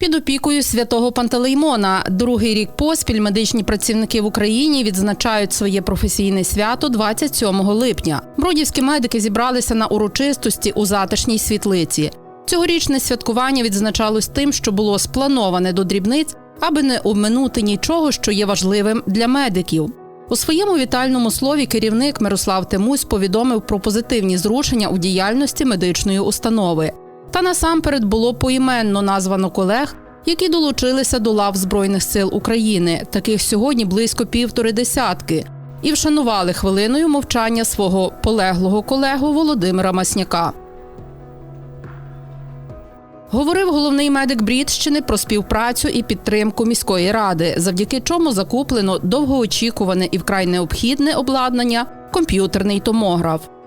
Під опікою святого Пантелеймона другий рік поспіль медичні працівники в Україні відзначають своє професійне свято 27 липня. Бродівські медики зібралися на урочистості у затишній світлиці. Цьогорічне святкування відзначалось тим, що було сплановане до дрібниць, аби не обминути нічого, що є важливим для медиків. У своєму вітальному слові керівник Мирослав Тимусь повідомив про позитивні зрушення у діяльності медичної установи. Та насамперед було поіменно названо колег, які долучилися до лав Збройних сил України. Таких сьогодні близько півтори десятки, і вшанували хвилиною мовчання свого полеглого колегу Володимира Масняка. Говорив головний медик Брідщини про співпрацю і підтримку міської ради, завдяки чому закуплено довгоочікуване і вкрай необхідне обладнання комп'ютерний томограф.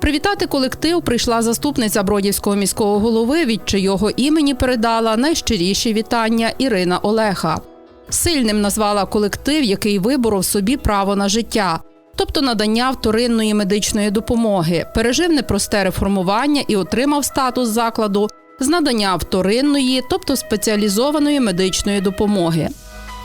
Привітати колектив прийшла заступниця Бродівського міського голови, від чийого імені передала найщиріші вітання Ірина Олеха. Сильним назвала колектив, який виборов собі право на життя, тобто надання вторинної медичної допомоги, пережив непросте реформування і отримав статус закладу з надання вторинної, тобто спеціалізованої медичної допомоги.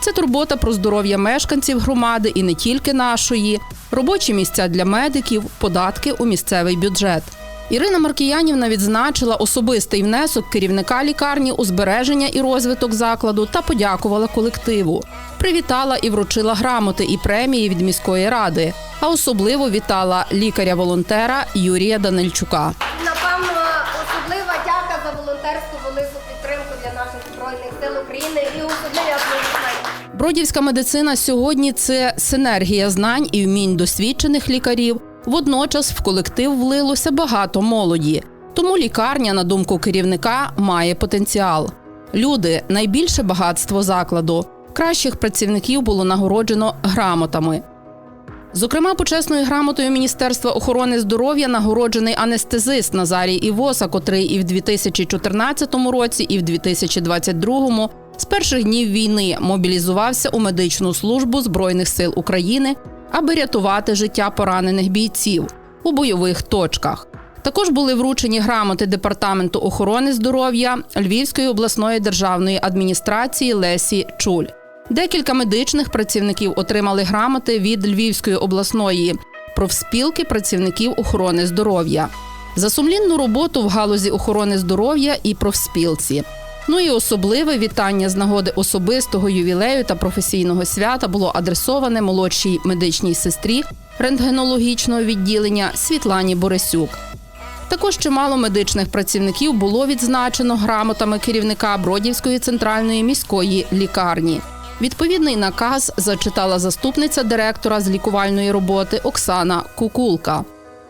Це турбота про здоров'я мешканців громади і не тільки нашої, робочі місця для медиків, податки у місцевий бюджет. Ірина Маркіянівна відзначила особистий внесок керівника лікарні у збереження і розвиток закладу та подякувала колективу. Привітала і вручила грамоти і премії від міської ради, а особливо вітала лікаря-волонтера Юрія Данильчука. Напевно, особлива дяка за волонтерську велику підтримку для наших збройних сил України і особливі аплодисменти. Бродівська медицина сьогодні це синергія знань і вмінь досвідчених лікарів. Водночас в колектив влилося багато молоді. Тому лікарня, на думку керівника, має потенціал. Люди найбільше багатство закладу. Кращих працівників було нагороджено грамотами. Зокрема, почесною грамотою Міністерства охорони здоров'я нагороджений анестезист Назарій Івоса, котрий і в 2014 році, і в 2022 з перших днів війни мобілізувався у медичну службу Збройних сил України, аби рятувати життя поранених бійців у бойових точках. Також були вручені грамоти Департаменту охорони здоров'я Львівської обласної державної адміністрації Лесі Чуль. Декілька медичних працівників отримали грамоти від Львівської обласної профспілки працівників охорони здоров'я за сумлінну роботу в галузі охорони здоров'я і профспілці. Ну і особливе вітання з нагоди особистого ювілею та професійного свята було адресоване молодшій медичній сестрі рентгенологічного відділення Світлані Борисюк. Також чимало медичних працівників було відзначено грамотами керівника Бродівської центральної міської лікарні. Відповідний наказ зачитала заступниця директора з лікувальної роботи Оксана Кукулка.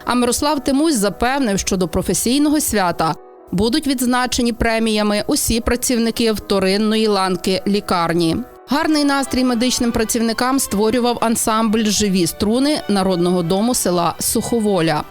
А Мирослав Тимусь запевнив, що до професійного свята будуть відзначені преміями усі працівники вторинної ланки лікарні. Гарний настрій медичним працівникам створював ансамбль Живі струни народного дому села Суховоля.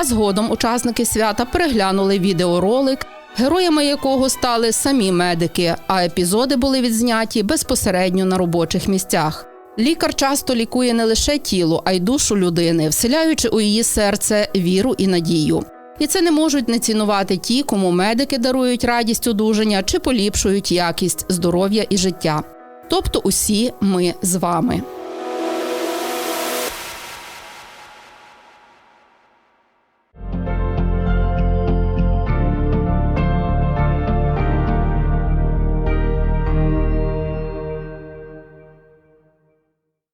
А згодом учасники свята переглянули відеоролик, героями якого стали самі медики, а епізоди були відзняті безпосередньо на робочих місцях. Лікар часто лікує не лише тіло, а й душу людини, вселяючи у її серце віру і надію. І це не можуть не цінувати ті, кому медики дарують радість одужання чи поліпшують якість здоров'я і життя. Тобто усі ми з вами.